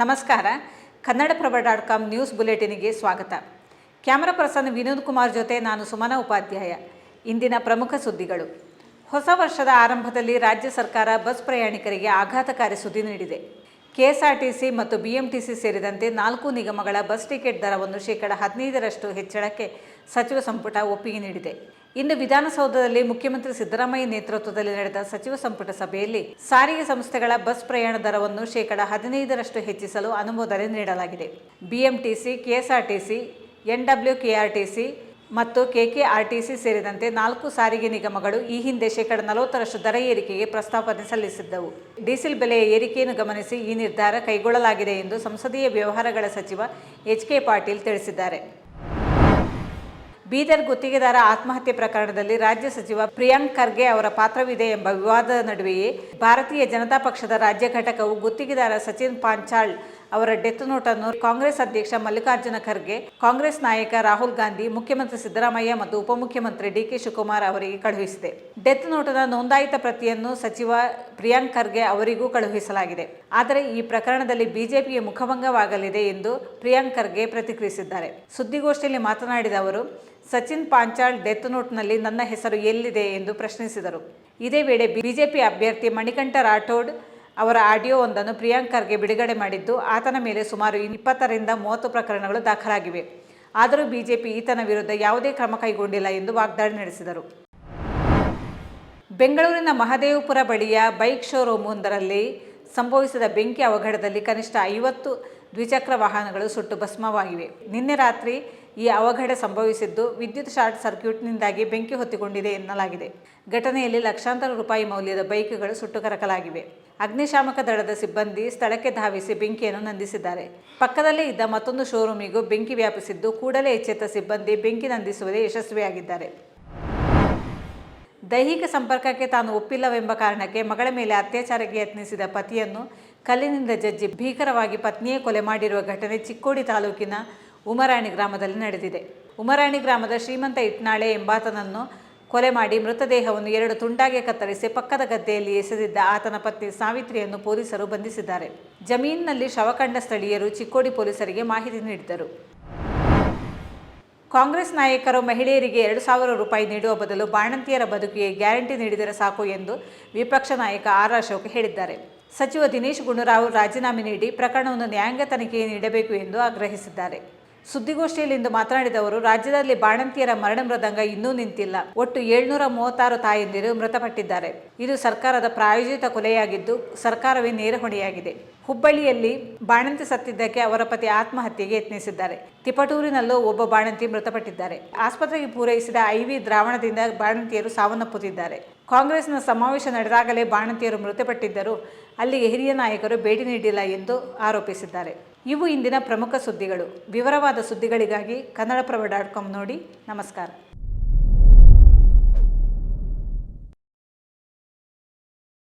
ನಮಸ್ಕಾರ. Kannadaprabha dot com news ಬುಲೆಟಿನ್ಗೆ ಸ್ವಾಗತ. ಕ್ಯಾಮರಾ ಪರ್ಸನ್ ವಿನೋದ್ ಕುಮಾರ್ ಜೊತೆ ನಾನು ಸುಮನ ಉಪಾಧ್ಯಾಯ. ಇಂದಿನ ಪ್ರಮುಖ ಸುದ್ದಿಗಳು. ಹೊಸ ವರ್ಷದ ಆರಂಭದಲ್ಲಿ ರಾಜ್ಯ ಸರ್ಕಾರ ಬಸ್ ಪ್ರಯಾಣಿಕರಿಗೆ ಆಘಾತಕಾರಿ ಸುದ್ದಿ ನೀಡಿದೆ. ಕೆಎಸ್ಆರ್ಟಿಸಿ ಮತ್ತು ಬಿಎಂಟಿಸಿ ಸೇರಿದಂತೆ ನಾಲ್ಕು ನಿಗಮಗಳ ಬಸ್ ಟಿಕೆಟ್ ದರವನ್ನು ಶೇಕಡ ಹದಿನೈದರಷ್ಟು ಹೆಚ್ಚಳಕ್ಕೆ ಸಚಿವ ಸಂಪುಟ ಒಪ್ಪಿಗೆ ನೀಡಿದೆ. ಇಂದು ವಿಧಾನಸೌಧದಲ್ಲಿ ಮುಖ್ಯಮಂತ್ರಿ ಸಿದ್ದರಾಮಯ್ಯ ನೇತೃತ್ವದಲ್ಲಿ ನಡೆದ ಸಚಿವ ಸಂಪುಟ ಸಭೆಯಲ್ಲಿ ಸಾರಿಗೆ ಸಂಸ್ಥೆಗಳ ಬಸ್ ಪ್ರಯಾಣ ದರವನ್ನು ಶೇಕಡ ಹದಿನೈದರಷ್ಟು ಹೆಚ್ಚಿಸಲು ಅನುಮೋದನೆ ನೀಡಲಾಗಿದೆ. ಬಿಎಂಟಿಸಿ, ಕೆಎಸ್ಆರ್ಟಿಸಿ ಎನ್ಡಬ್ಲ್ಯೂಕೆಆರ್ಟಿಸಿ ಮತ್ತು ಕೆಕೆಆರ್ಟಿಸಿ ಸೇರಿದಂತೆ ನಾಲ್ಕು ಸಾರಿಗೆ ನಿಗಮಗಳು ಈ ಹಿಂದೆ ಶೇಕಡ ನಲವತ್ತರಷ್ಟು ದರ ಏರಿಕೆಗೆ ಪ್ರಸ್ತಾವನೆ ಸಲ್ಲಿಸಿದ್ದವು. ಡೀಸೆಲ್ ಬೆಲೆಯ ಏರಿಕೆಯನ್ನು ಗಮನಿಸಿ ಈ ನಿರ್ಧಾರ ಕೈಗೊಳ್ಳಲಾಗಿದೆ ಎಂದು ಸಂಸದೀಯ ವ್ಯವಹಾರಗಳ ಸಚಿವ ಎಚ್ ಕೆ ಪಾಟೀಲ್ ತಿಳಿಸಿದ್ದಾರೆ. ಬೀದರ್ ಗುತ್ತಿಗೆದಾರ ಆತ್ಮಹತ್ಯೆ ಪ್ರಕರಣದಲ್ಲಿ ರಾಜ್ಯ ಸಚಿವ ಪ್ರಿಯಾಂಕ್ ಖರ್ಗೆ ಅವರ ಪಾತ್ರವಿದೆ ಎಂಬ ವಿವಾದದ ನಡುವೆಯೇ ಭಾರತೀಯ ಜನತಾ ಪಕ್ಷದ ರಾಜ್ಯ ಘಟಕವು ಗುತ್ತಿಗೆದಾರ ಸಚಿನ್ ಪಾಂಚಾಳ್ ಅವರ ಡೆತ್ ನೋಟನ್ನು ಕಾಂಗ್ರೆಸ್ ಅಧ್ಯಕ್ಷ ಮಲ್ಲಿಕಾರ್ಜುನ ಖರ್ಗೆ, ಕಾಂಗ್ರೆಸ್ ನಾಯಕ ರಾಹುಲ್ ಗಾಂಧಿ, ಮುಖ್ಯಮಂತ್ರಿ ಸಿದ್ದರಾಮಯ್ಯ ಮತ್ತು ಉಪಮುಖ್ಯಮಂತ್ರಿ ಡಿಕೆ ಶಿವಕುಮಾರ್ ಅವರಿಗೆ ಕಳುಹಿಸಿದೆ. ಡೆತ್ ನೋಟದ ನೋಂದಾಯಿತ ಪ್ರತಿಯನ್ನು ಸಚಿವ ಪ್ರಿಯಾಂಕ್ ಖರ್ಗೆ ಅವರಿಗೂ ಕಳುಹಿಸಲಾಗಿದೆ. ಆದರೆ ಈ ಪ್ರಕರಣದಲ್ಲಿ ಬಿಜೆಪಿಗೆ ಮುಖಭಂಗವಾಗಲಿದೆ ಎಂದು ಪ್ರಿಯಾಂಕ್ ಖರ್ಗೆ ಪ್ರತಿಕ್ರಿಯಿಸಿದ್ದಾರೆ. ಸುದ್ದಿಗೋಷ್ಠಿಯಲ್ಲಿ ಮಾತನಾಡಿದ ಅವರು, ಸಚಿನ್ ಪಾಂಚಾಳ್ ಡೆತ್ ನೋಟ್ನಲ್ಲಿ ನನ್ನ ಹೆಸರು ಎಲ್ಲಿದೆ ಎಂದು ಪ್ರಶ್ನಿಸಿದರು. ಇದೇ ವೇಳೆ ಬಿಜೆಪಿ ಅಭ್ಯರ್ಥಿ ಮಣಿಕಂಠ ರಾಠೋಡ್ ಅವರ ಆಡಿಯೋವೊಂದನ್ನು ಪ್ರಿಯಾಂಕ್ ಖರ್ಗೆ ಬಿಡುಗಡೆ ಮಾಡಿದ್ದು ಆತನ ಮೇಲೆ ಸುಮಾರು ಇಪ್ಪತ್ತರಿಂದ ಮೂವತ್ತು ಪ್ರಕರಣಗಳು ದಾಖಲಾಗಿವೆ. ಆದರೂ ಬಿಜೆಪಿ ಈತನ ವಿರುದ್ಧ ಯಾವುದೇ ಕ್ರಮ ಕೈಗೊಂಡಿಲ್ಲ ಎಂದು ವಾಗ್ದಾಳಿ ನಡೆಸಿದರು. ಬೆಂಗಳೂರಿನ ಮಹದೇವಪುರ ಬಳಿಯ ಬೈಕ್ ಶೋರೂಮ್ ಒಂದರಲ್ಲಿ ಸಂಭವಿಸಿದ ಬೆಂಕಿ ಅವಘಡದಲ್ಲಿ ಕನಿಷ್ಠ ಐವತ್ತು ದ್ವಿಚಕ್ರ ವಾಹನಗಳು ಸುಟ್ಟು ಭಸ್ಮವಾಗಿವೆ. ನಿನ್ನೆ ರಾತ್ರಿ ಈ ಅವಘಡ ಸಂಭವಿಸಿದ್ದು ವಿದ್ಯುತ್ ಶಾರ್ಟ್ ಸರ್ಕ್ಯೂಟ್ನಿಂದಾಗಿ ಬೆಂಕಿ ಹೊತ್ತಿಕೊಂಡಿದೆ ಎನ್ನಲಾಗಿದೆ. ಘಟನೆಯಲ್ಲಿ ಲಕ್ಷಾಂತರ ರೂಪಾಯಿ ಮೌಲ್ಯದ ಬೈಕ್ಗಳು ಸುಟ್ಟು ಕರಕಲಾಗಿವೆ ಅಗ್ನಿಶಾಮಕ ದಳದ ಸಿಬ್ಬಂದಿ ಸ್ಥಳಕ್ಕೆ ಧಾವಿಸಿ ಬೆಂಕಿಯನ್ನು ನಂದಿಸಿದ್ದಾರೆ. ಪಕ್ಕದಲ್ಲೇ ಇದ್ದ ಮತ್ತೊಂದು ಶೋರೂಮಿಗೂ ಬೆಂಕಿ ವ್ಯಾಪಿಸಿದ್ದು ಕೂಡಲೇ ಎಚ್ಚೆತ್ತ ಸಿಬ್ಬಂದಿ ಬೆಂಕಿ ನಂದಿಸುವುದೇ ಯಶಸ್ವಿಯಾಗಿದ್ದಾರೆ. ದೈಹಿಕ ಸಂಪರ್ಕಕ್ಕೆ ತಾನು ಒಪ್ಪಿಲ್ಲವೆಂಬ ಕಾರಣಕ್ಕೆ ಮಗಳ ಮೇಲೆ ಅತ್ಯಾಚಾರಕ್ಕೆ ಯತ್ನಿಸಿದ ಪತಿಯನ್ನು ಕಲ್ಲಿನಿಂದ ಜಜ್ಜಿ ಭೀಕರವಾಗಿ ಪತ್ನಿಯೇ ಕೊಲೆ ಮಾಡಿರುವ ಘಟನೆ ಚಿಕ್ಕೋಡಿ ತಾಲೂಕಿನ ಉಮರಾಣಿ ಗ್ರಾಮದಲ್ಲಿ ನಡೆದಿದೆ. ಉಮರಾಣಿ ಗ್ರಾಮದ ಶ್ರೀಮಂತ ಇಟ್ನಾಳೆ ಎಂಬಾತನನ್ನು ಕೊಲೆ ಮಾಡಿ ಮೃತದೇಹವನ್ನು ಎರಡು ತುಂಡಾಗಿ ಕತ್ತರಿಸಿ ಪಕ್ಕದ ಗದ್ದೆಯಲ್ಲಿ ಎಸೆದಿದ್ದ ಆತನ ಪತ್ನಿ ಸಾವಿತ್ರಿಯನ್ನು ಪೊಲೀಸರು ಬಂಧಿಸಿದ್ದಾರೆ. ಜಮೀನಿನಲ್ಲಿ ಶವ ಕಂಡ ಸ್ಥಳೀಯರು ಚಿಕ್ಕೋಡಿ ಪೊಲೀಸರಿಗೆ ಮಾಹಿತಿ ನೀಡಿದರು ಕಾಂಗ್ರೆಸ್ ನಾಯಕರು ಮಹಿಳೆಯರಿಗೆ ಎರಡು ಸಾವಿರ ರೂಪಾಯಿ ನೀಡುವ ಬದಲು ಬಾಣಂತಿಯರ ಬದುಕಿಗೆ ಗ್ಯಾರಂಟಿ ನೀಡಿದರೆ ಸಾಕು ಎಂದು ವಿಪಕ್ಷ ನಾಯಕ ಆರ್ ಅಶೋಕ್ ಹೇಳಿದ್ದಾರೆ. ಸಚಿವ ದಿನೇಶ್ ಗುಂಡೂರಾವ್ ರಾಜೀನಾಮೆ ನೀಡಿ ಪ್ರಕರಣವನ್ನು ನ್ಯಾಯಾಂಗ ತನಿಖೆಗೆ ನೀಡಬೇಕು ಎಂದು ಆಗ್ರಹಿಸಿದ್ದಾರೆ. ಸುದ್ದಿಗೋಷ್ಠಿಯಲ್ಲಿಂದು ಮಾತನಾಡಿದ ಅವರು, ರಾಜ್ಯದಲ್ಲಿ ಬಾಣಂತಿಯರ ಮರಣ ಮೃದಂಗ ಇನ್ನೂ ನಿಂತಿಲ್ಲ. ಒಟ್ಟು ಏಳ್ನೂರ ಮೂವತ್ತಾರು ತಾಯಂದಿರು ಮೃತಪಟ್ಟಿದ್ದಾರೆ. ಇದು ಸರ್ಕಾರದ ಪ್ರಾಯೋಜಿತ ಕೊಲೆಯಾಗಿದ್ದು, ಸರ್ಕಾರವೇ ನೇರ ಹೊಣೆಯಾಗಿದೆ. ಹುಬ್ಬಳ್ಳಿಯಲ್ಲಿ ಬಾಣಂತಿ ಸತ್ತಿದ್ದಕ್ಕೆ ಅವರ ಪತಿ ಆತ್ಮಹತ್ಯೆಗೆ ಯತ್ನಿಸಿದ್ದಾರೆ. ತಿಪಟೂರಿನಲ್ಲೂ ಒಬ್ಬ ಬಾಣಂತಿ ಮೃತಪಟ್ಟಿದ್ದಾರೆ. ಆಸ್ಪತ್ರೆಗೆ ಪೂರೈಸಿದ ಐವಿ ದ್ರಾವಣದಿಂದ ಬಾಣಂತಿಯರು ಸಾವನ್ನಪ್ಪುತ್ತಿದ್ದಾರೆ. ಕಾಂಗ್ರೆಸ್ನ ಸಮಾವೇಶ ನಡೆದಾಗಲೇ ಬಾಣಂತಿಯರು ಮೃತಪಟ್ಟಿದ್ದರು. ಅಲ್ಲಿಗೆ ಹಿರಿಯ ನಾಯಕರು ಭೇಟಿ ನೀಡಿಲ್ಲ ಎಂದು ಆರೋಪಿಸಿದ್ದಾರೆ. ಇವು ಇಂದಿನ ಪ್ರಮುಖ ಸುದ್ದಿಗಳು. ವಿವರವಾದ ಸುದ್ದಿಗಳಿಗಾಗಿ ಕನ್ನಡಪ್ರಭ ಡಾಟ್ ಕಾಮ್ ನೋಡಿ. ನಮಸ್ಕಾರ.